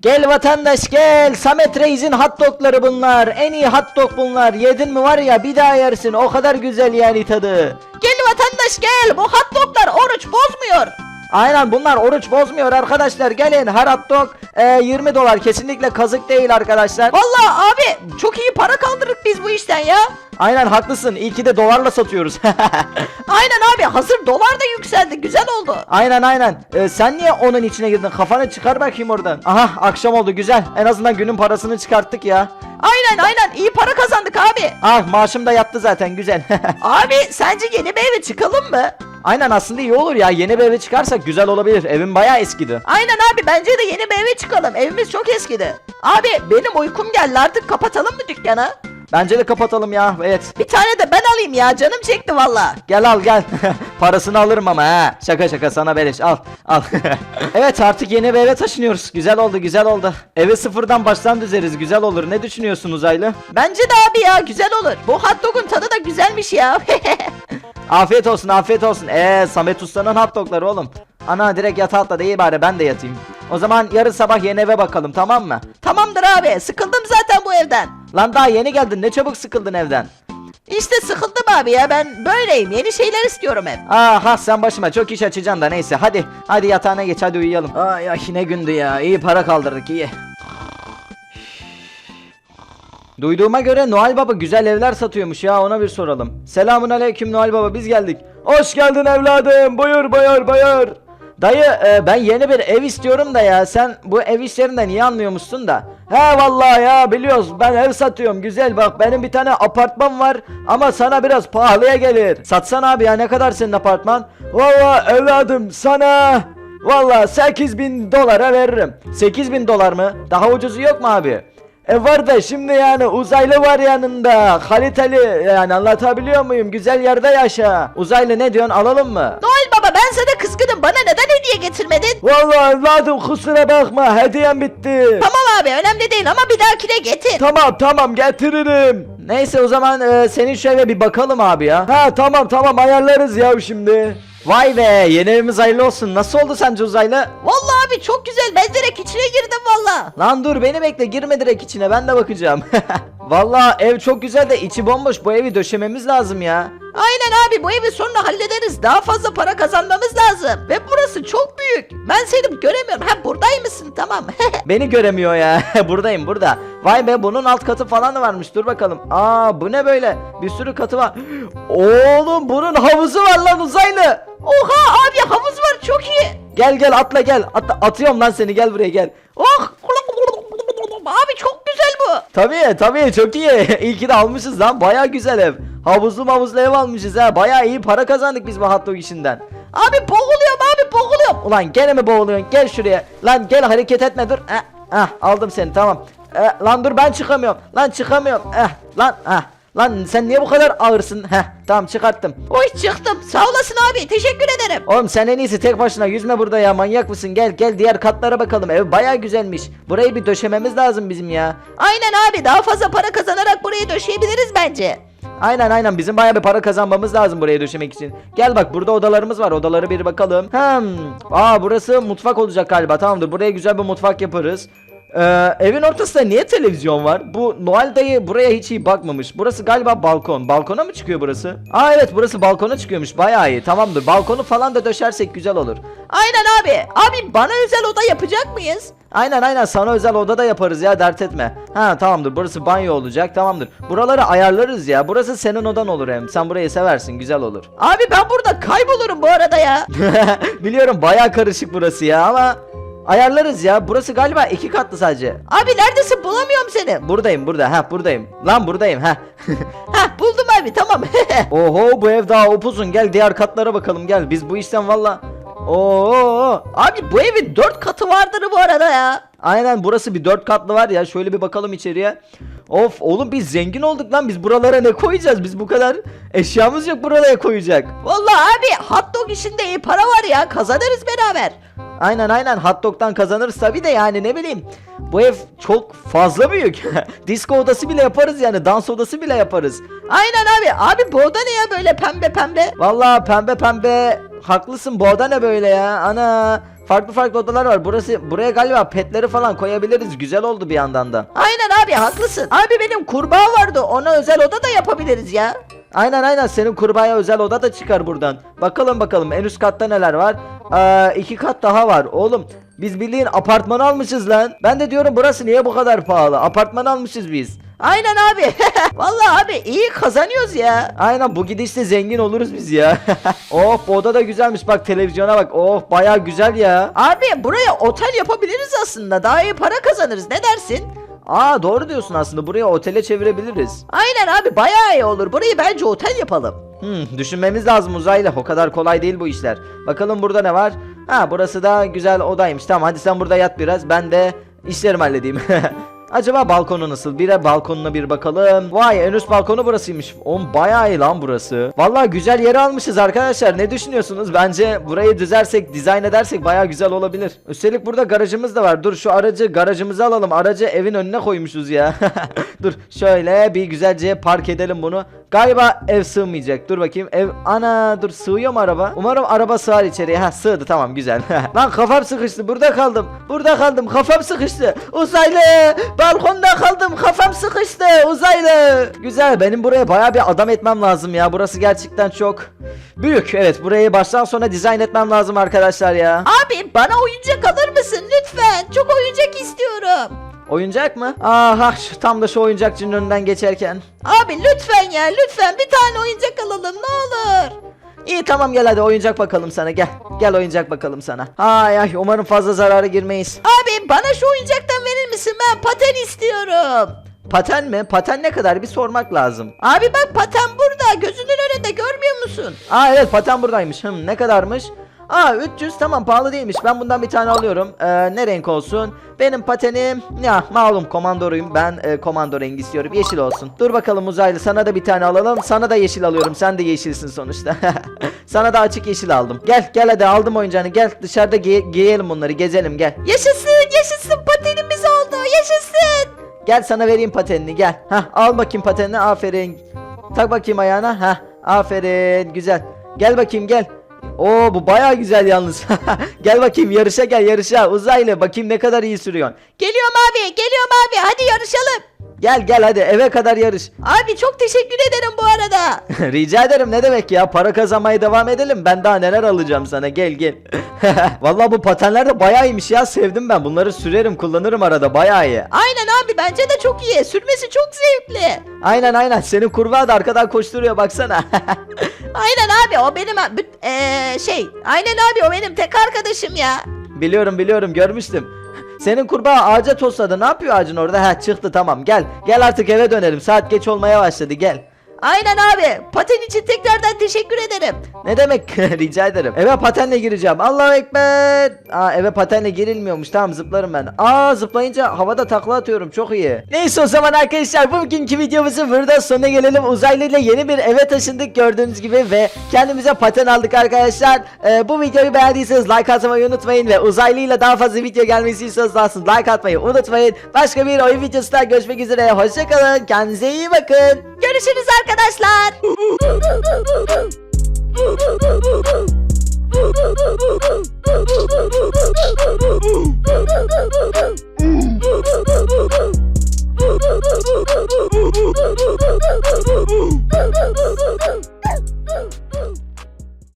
Gel vatandaş gel. Samet Reis'in hot dogları bunlar. En iyi hot dog bunlar. Yedin mi var ya bir daha yersin. O kadar güzel yani tadı. Gel vatandaş gel. Bu hot bozmuyor. Aynen bunlar oruç bozmuyor arkadaşlar. Gelin her hot dog e, 20 dolar. Kesinlikle kazık değil arkadaşlar. Vallahi abi çok iyi para kaldırdık biz bu işten ya. Aynen haklısın. İyi ki de dolarla satıyoruz. Aynen abi hazır dolar da yükseldi güzel oldu. aynen aynen. E, sen niye onun içine girdin? Kafanı çıkar bakayım oradan. Aha akşam oldu güzel. En azından günün parasını çıkarttık ya. Aynen aynen iyi para kazandık abi. Ah maaşım da yattı zaten güzel. Abi sence yeni bir eve çıkalım mı? Aynen aslında iyi olur ya. Yeni bir eve çıkarsak güzel olabilir. Evim bayağı eskidi. Aynen abi bence de yeni bir eve çıkalım. Evimiz çok eskidi. Abi benim uykum geldi artık kapatalım mı dükkanı? Bence de kapatalım ya. Evet. Bir tane de ben alayım ya canım çekti valla. Gel al gel. Parasını alırım ama ha. Şaka şaka sana beleş al. Al. evet artık yeni bir eve taşınıyoruz. Güzel oldu güzel oldu. Eve sıfırdan baştan düzeriz. Güzel olur. Ne düşünüyorsun uzaylı? Bence de abi ya güzel olur. Bu hot dog'un tadı da güzelmiş ya. Afiyet olsun afiyet olsun. Eee Samet Usta'nın hot dogları oğlum. Ana direkt yatağa atla değil bari ben de yatayım. O zaman yarın sabah yeni eve bakalım tamam mı? Tamamdır abi sıkıldım zaten bu evden. Lan daha yeni geldin ne çabuk sıkıldın evden. İşte sıkıldım abi ya ben böyleyim yeni şeyler istiyorum hep. Aha sen başıma çok iş açacaksın da neyse hadi. Hadi yatağına geç hadi uyuyalım. Ay ay ne gündü ya iyi para kaldırdık iyi. Duyduğuma göre Noel Baba güzel evler satıyormuş ya ona bir soralım. Selamun aleyküm Noel Baba biz geldik. Hoş geldin evladım buyur buyur buyur. Dayı e, ben yeni bir ev istiyorum da ya sen bu ev işlerinden iyi anlıyormuşsun da. He vallahi ya biliyoruz ben ev satıyorum güzel bak benim bir tane apartman var ama sana biraz pahalıya gelir. Satsan abi ya ne kadar senin apartman? Vallahi evladım sana vallahi 8 bin dolara veririm. 8 bin dolar mı? Daha ucuzu yok mu abi? E var da şimdi yani uzaylı var yanında. Kaliteli yani anlatabiliyor muyum? Güzel yerde yaşa. Uzaylı ne diyorsun alalım mı? Noel baba ben sana kızgınım bana neden hediye getirmedin? Vallahi evladım kusura bakma hediyem bitti. Tamam abi önemli değil ama bir dahakine getir. Tamam tamam getiririm. Neyse o zaman e, senin şu eve bir bakalım abi ya. Ha tamam tamam ayarlarız ya şimdi. Vay be yeni evimiz hayırlı olsun. Nasıl oldu sence uzaylı? Vallahi abi çok güzel ben direkt içine girdim valla. Lan dur beni bekle girme direkt içine ben de bakacağım. Vallahi ev çok güzel de içi bomboş bu evi döşememiz lazım ya. Aynen abi bu evi sonra hallederiz. Daha fazla para kazanmamız lazım. Ve burası çok büyük. Ben seni göremiyorum. Ha buradaymışsın tamam. Beni göremiyor ya. Buradayım burada. Vay be bunun alt katı falan da varmış. Dur bakalım. Aa bu ne böyle? Bir sürü katı var. Oğlum bunun havuzu var lan uzaylı. Oha abi havuz var çok iyi. Gel gel atla gel. Atla, atıyorum lan seni gel buraya gel. Oh. Abi çok güzel bu. Tabii tabii çok iyi. İyi ki de almışız lan. Baya güzel ev. Havuzlu mavuzlu ev almışız ha. Baya iyi para kazandık biz bu hot dog işinden. Abi boğuluyorum abi boğuluyorum. Ulan gene mi boğuluyorsun? Gel şuraya. Lan gel hareket etme dur. Eh, ah, aldım seni tamam. Eh, lan dur ben çıkamıyorum. Lan çıkamıyorum. Eh, lan ah. Lan sen niye bu kadar ağırsın? Heh tamam çıkarttım. Oy çıktım. Sağ olasın abi. Teşekkür ederim. Oğlum sen en iyisi tek başına yüzme burada ya manyak mısın? Gel gel diğer katlara bakalım. Ev baya güzelmiş. Burayı bir döşememiz lazım bizim ya. Aynen abi daha fazla para kazanarak burayı döşeyebiliriz bence. Aynen aynen bizim baya bir para kazanmamız lazım burayı döşemek için. Gel bak burada odalarımız var. Odaları bir bakalım. Hmm. Aa burası mutfak olacak galiba. Tamamdır. Buraya güzel bir mutfak yaparız. Ee, evin ortasında niye televizyon var? Bu Noel dayı buraya hiç iyi bakmamış. Burası galiba balkon. Balkona mı çıkıyor burası? Aa evet burası balkona çıkıyormuş. Bayağı iyi. Tamamdır. Balkonu falan da döşersek güzel olur. Aynen abi. Abi bana özel oda yapacak mıyız? Aynen aynen sana özel oda da yaparız ya dert etme. Ha tamamdır burası banyo olacak tamamdır. Buraları ayarlarız ya. Burası senin odan olur hem. Sen burayı seversin güzel olur. Abi ben burada kaybolurum bu arada ya. Biliyorum baya karışık burası ya ama ayarlarız ya. Burası galiba iki katlı sadece. Abi neredesin bulamıyorum seni. Buradayım burada ha buradayım. Lan buradayım ha. Hah buldum abi tamam. Oho bu ev daha upuzun gel diğer katlara bakalım gel. Biz bu işten valla. Oo. abi bu evin dört katı vardır bu arada ya. Aynen burası bir dört katlı var ya. Şöyle bir bakalım içeriye. Of oğlum biz zengin olduk lan. Biz buralara ne koyacağız? Biz bu kadar eşyamız yok buralara koyacak. Vallahi abi hot dog işinde iyi para var ya kazanırız beraber. Aynen aynen hot dog'dan kazanırız tabi de yani ne bileyim. Bu ev çok fazla büyük. Disco odası bile yaparız yani. Dans odası bile yaparız. Aynen abi. Abi bu oda ne ya böyle pembe pembe? Vallahi pembe pembe haklısın bu oda ne böyle ya ana farklı farklı odalar var burası buraya galiba petleri falan koyabiliriz güzel oldu bir yandan da Aynen abi haklısın. Abi benim kurbağa vardı. Ona özel oda da yapabiliriz ya. Aynen aynen senin kurbağaya özel oda da çıkar buradan bakalım bakalım en üst katta neler var Aa, iki kat daha var oğlum biz bildiğin apartman almışız lan ben de diyorum burası niye bu kadar pahalı apartman almışız biz Aynen abi. Vallahi abi iyi kazanıyoruz ya. Aynen bu gidişle zengin oluruz biz ya. oh bu oda da güzelmiş bak televizyona bak. Oh baya güzel ya. Abi buraya otel yapabiliriz aslında. Daha iyi para kazanırız. Ne dersin? Aa doğru diyorsun aslında buraya otele çevirebiliriz. Aynen abi bayağı iyi olur. Burayı bence otel yapalım. Hmm, düşünmemiz lazım uzaylı. O kadar kolay değil bu işler. Bakalım burada ne var? Ha burası da güzel odaymış. Tamam hadi sen burada yat biraz. Ben de işlerimi halledeyim. Acaba balkonu nasıl? Bir de balkonuna bir bakalım. Vay en üst balkonu burasıymış. Oğlum bayağı iyi lan burası. Vallahi güzel yeri almışız arkadaşlar. Ne düşünüyorsunuz? Bence burayı düzersek, dizayn edersek bayağı güzel olabilir. Üstelik burada garajımız da var. Dur şu aracı garajımıza alalım. Aracı evin önüne koymuşuz ya. Dur şöyle bir güzelce park edelim bunu. Galiba ev sığmayacak. Dur bakayım. Ev ana dur sığıyor mu araba? Umarım araba sığar içeriye. Ha sığdı tamam güzel. Lan kafam sıkıştı. Burada kaldım. Burada kaldım. Kafam sıkıştı. Uzaylı. Balkonda kaldım. Kafam sıkıştı. Uzaylı. Güzel. Benim buraya baya bir adam etmem lazım ya. Burası gerçekten çok büyük. Evet burayı baştan sona dizayn etmem lazım arkadaşlar ya. Abi bana oyuncak alır mısın lütfen? Çok oyuncak istiyorum. Oyuncak mı? Aha şu, tam da şu oyuncakçının önünden geçerken. Abi lütfen ya lütfen bir tane oyuncak alalım ne olur. İyi tamam gel hadi oyuncak bakalım sana gel. Gel oyuncak bakalım sana. Ay ay umarım fazla zarara girmeyiz. Abi bana şu oyuncaktan verir misin? Ben paten istiyorum. Paten mi? Paten ne kadar bir sormak lazım. Abi bak paten burada gözünün önünde görmüyor musun? Aa evet paten buradaymış. Hım ne kadarmış? Aa 300 tamam pahalı değilmiş. Ben bundan bir tane alıyorum. Ee, ne renk olsun? Benim patenim ya malum komandoruyum. Ben e, komando rengi istiyorum. Yeşil olsun. Dur bakalım uzaylı sana da bir tane alalım. Sana da yeşil alıyorum. Sen de yeşilsin sonuçta. sana da açık yeşil aldım. Gel gel hadi aldım oyuncağını. Gel dışarıda giy- giyelim bunları. Gezelim gel. Yaşasın yaşasın patenimiz oldu yaşasın. Gel sana vereyim patenini gel. Hah al bakayım patenini aferin. Tak bakayım ayağına. Hah aferin güzel. Gel bakayım gel. Oo bu baya güzel yalnız. gel bakayım yarışa gel yarışa. Uzaylı bakayım ne kadar iyi sürüyorsun. Geliyorum abi geliyorum abi hadi yarışalım. Gel gel hadi eve kadar yarış. Abi çok teşekkür ederim bu arada. Rica ederim ne demek ya para kazanmaya devam edelim. Ben daha neler alacağım sana gel gel. Vallahi bu patenler de bayağı iyiymiş ya sevdim ben. Bunları sürerim kullanırım arada bayağı iyi. Aynen abi bence de çok iyi sürmesi çok zevkli. Aynen aynen senin kurbağa da arkadan koşturuyor baksana. Aynen abi o benim eee, şey aynen abi o benim tek arkadaşım ya. Biliyorum biliyorum görmüştüm. Senin kurbağa ağaca tosladı. Ne yapıyor ağacın orada? Ha çıktı tamam. Gel. Gel artık eve dönelim. Saat geç olmaya başladı. Gel. Aynen abi paten için tekrardan teşekkür ederim. Ne demek? Rica ederim. Eve patenle gireceğim. Allahu ekber. Aa eve patenle girilmiyormuş. Tamam zıplarım ben. Aa zıplayınca havada takla atıyorum. Çok iyi. Neyse o zaman arkadaşlar bugünkü videomuzun burada sonuna gelelim. Uzaylı ile yeni bir eve taşındık gördüğünüz gibi ve kendimize paten aldık arkadaşlar. Ee, bu videoyu beğendiyseniz like atmayı unutmayın ve uzaylı ile daha fazla video gelmesi istiyorsanız like atmayı unutmayın. Başka bir oyun videosunda görüşmek üzere. Hoşçakalın. Kendinize iyi bakın. Görüşürüz arkadaşlar.